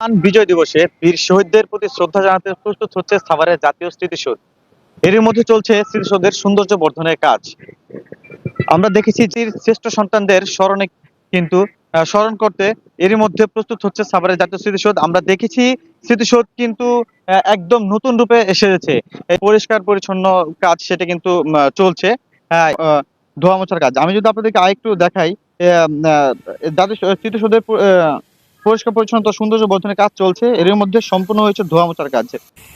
মহান বিজয় দিবসে বীর শহীদদের প্রতি শ্রদ্ধা জানাতে প্রস্তুত হচ্ছে সাভারের জাতীয় স্মৃতিসৌধ। এর মধ্যে চলছে স্মৃতিসৌধের সৌন্দর্য বর্ধনের কাজ। আমরা দেখেছি যে শ্রেষ্ঠ সন্তানদের স্মরণে কিন্তু স্মরণ করতে এরই মধ্যে প্রস্তুত হচ্ছে সাভারের জাতীয় স্মৃতিসৌধ। আমরা দেখেছি স্মৃতিসৌধ কিন্তু একদম নতুন রূপে এসেছে এই পরিষ্কার পরিচ্ছন্ন কাজ সেটা কিন্তু চলছে। আহ, ধোয়া মোছার কাজ। আমি যদি আপনাদেরকে আরেকটু দেখাই জাতীয় স্মৃতিসৌধের পরিষ্কার পরিচ্ছন্নতা সৌন্দর্য বর্ধনের কাজ চলছে। এর মধ্যে সম্পূর্ণ হয়েছে ধোয়া মোছার কাজ।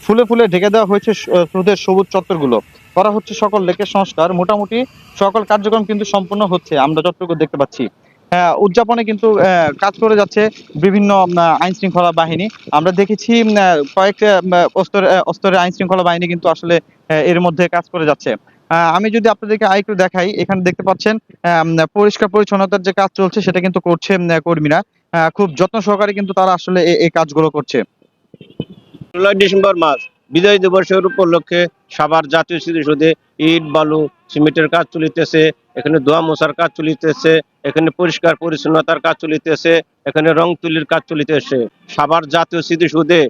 ফুলে ফুলে ঢেকে দেওয়া হয়েছে স্রোতের সবুজ চত্বরগুলো। করা হচ্ছে সকল লেকের সংস্কার। মোটামুটি সকল কার্যক্রম কিন্তু সম্পূর্ণ হচ্ছে। আমরা যতটুকু দেখতে পাচ্ছি। আহ, উদযাপনে কিন্তু কাজ করে যাচ্ছে বিভিন্ন আইন শৃঙ্খলা বাহিনী। আমরা দেখেছি কয়েক অস্তর অস্তরের আইন শৃঙ্খলা বাহিনী কিন্তু আসলে এর মধ্যে কাজ করে যাচ্ছে। আমি যদি আপনাদেরকে আরেকটু দেখাই এখানে দেখতে পাচ্ছেন পরিষ্কার পরিচ্ছন্নতার যে কাজ চলছে সেটা কিন্তু করছে কর্মীরা। খুব যত্ন সহকারে কিন্তু তারা আসলে এই কাজগুলো করছে। ষোলোই ডিসেম্বর মাস বিজয় দিবসের উপলক্ষে সাভার জাতীয় স্মৃতিসৌধে ইট বালু সিমেন্টের কাজ চলিতেছে এখানে ধোয়া মোছার কাজ চলিতেছে এখানে পরিষ্কার পরিচ্ছন্নতার কাজ চলিতেছে এখানে রং তুলির কাজ চলিতেছে। সাভার জাতীয় স্মৃতিসৌধে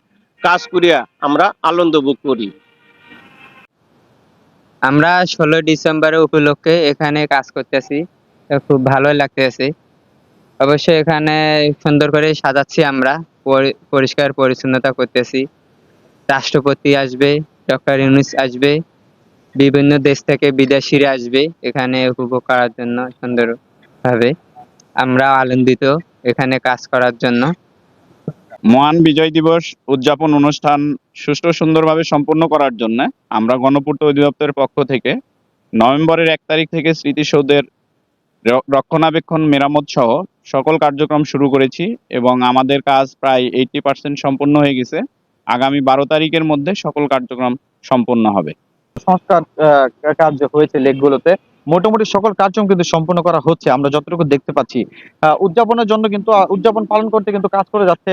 কাজ করিয়া আমরা আনন্দ ভোগ করি। আমরা ষোলো ডিসেম্বরের উপলক্ষে এখানে কাজ করতেছি। খুব ভালো লাগতেছে। অবশ্যই এখানে সুন্দর করে সাজাচ্ছি আমরা। পরি- পরিষ্কার পরিচ্ছন্নতা করতেছি। রাষ্ট্রপতি আসবে, ডক্টর ইউনুস আসবে, বিভিন্ন দেশ থেকে বিদেশিরা আসবে এখানে উপভোগ করার জন্য সুন্দরভাবে। আমরা আনন্দিত এখানে কাজ করার জন্য। মহান বিজয় দিবস উদযাপন অনুষ্ঠান সুষ্ঠু সুন্দরভাবে সম্পন্ন করার জন্য আমরা গণপূর্ত অধিদপ্তরের পক্ষ থেকে নভেম্বরের এক তারিখ থেকে স্মৃতিসৌধের রক্ষণাবেক্ষণ মেরামত সহ সকল কার্যক্রম শুরু করেছি এবং আমাদের কাজ প্রায় এইটি পার্সেন্ট সম্পন্ন হয়ে গেছে। আগামী বারো তারিখের মধ্যে সকল কার্যক্রম সম্পন্ন হবে। সংস্কার কাজ হয়েছে লেকগুলোতে। মোটামুটি সকল কার্যক্রম কিন্তু সম্পূর্ণ করা হচ্ছে, আমরা যতটুকু দেখতে পাচ্ছি। উদযাপনের জন্য কিন্তু উদযাপন পালন করতে কিন্তু কাজ করে যাচ্ছে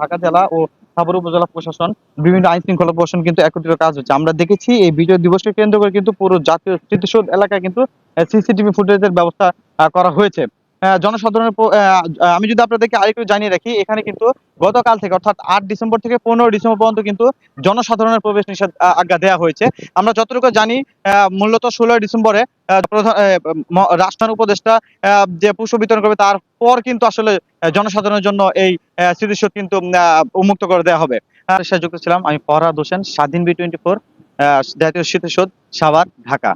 ঢাকা জেলা ও সাভার উপজেলা প্রশাসন। বিভিন্ন আইন শৃঙ্খলা প্রশাসন কিন্তু একত্রিত কাজ হচ্ছে। আমরা দেখেছি এই বিজয় দিবসকে কেন্দ্র করে কিন্তু পুরো জাতীয় স্মৃতিসৌধ এলাকায় কিন্তু সিসিটিভি ফুটেজের ব্যবস্থা করা হয়েছে। জনসাধারণের আমি যদি আপনাদেরকে আরেকটু জানিয়ে রাখি, এখানে কিন্তু গতকাল থেকে, অর্থাৎ আট ডিসেম্বর থেকে পনেরো ডিসেম্বর পর্যন্ত কিন্তু জনসাধারণের প্রবেশ নিষেধ আজ্ঞা দেওয়া হয়েছে। আমরা যতটুকু জানি মূলত ষোলোই ডিসেম্বরে প্রধান উপদেষ্টা যে পুষ্প বিতরণ করবে, তারপর কিন্তু আসলে জনসাধারণের জন্য এই স্মৃতিসৌধ কিন্তু উন্মুক্ত করে দেওয়া হবে। যুক্ত ছিলাম আমি, ফরহাদ হোসেন, স্বাধীন বি টোয়েন্টি ফোর জাতীয় স্মৃতিসৌধ, সাভার, ঢাকা।